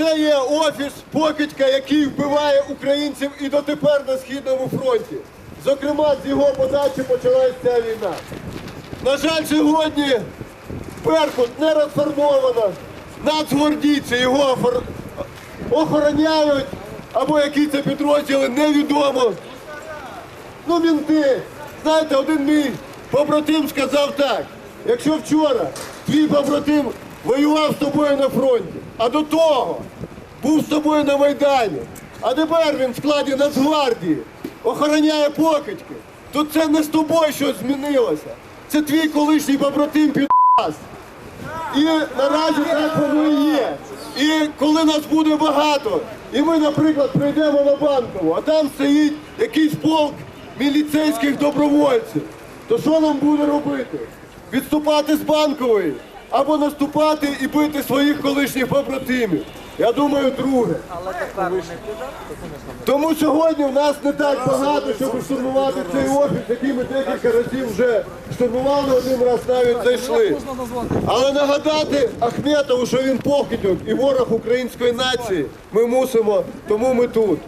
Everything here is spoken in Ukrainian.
Оце є офіс Покидька, який вбиває українців і дотепер на східному фронті. Зокрема, з його подачі почалась ця війна. На жаль, сьогодні Беркут не розформовано. Нацгвардійці його охороняють, або які це підрозділи, невідомо. Ну, мінти. Знаєте, один мій побратим сказав так: якщо вчора твій побратим воював з тобою на фронті, а до того був з тобою на Майдані, а тепер він в складі Нацгвардії охороняє покидьки, то це не з тобою щось змінилося. Це твій колишній побратим підас. І наразі так воно і є. І коли нас буде багато, і ми, наприклад, прийдемо на банкову, а там стоїть якийсь полк міліцейських добровольців, то що нам буде робити? Відступати з банкової або наступати і бити своїх колишніх побратимів. Я думаю, друге. Тому сьогодні в нас не так багато, щоб штурмувати цей офіс, який ми декілька разів вже штурмували, один раз навіть зайшли. Але нагадати Ахметову, що він покидьок і ворог української нації, ми мусимо, тому ми тут.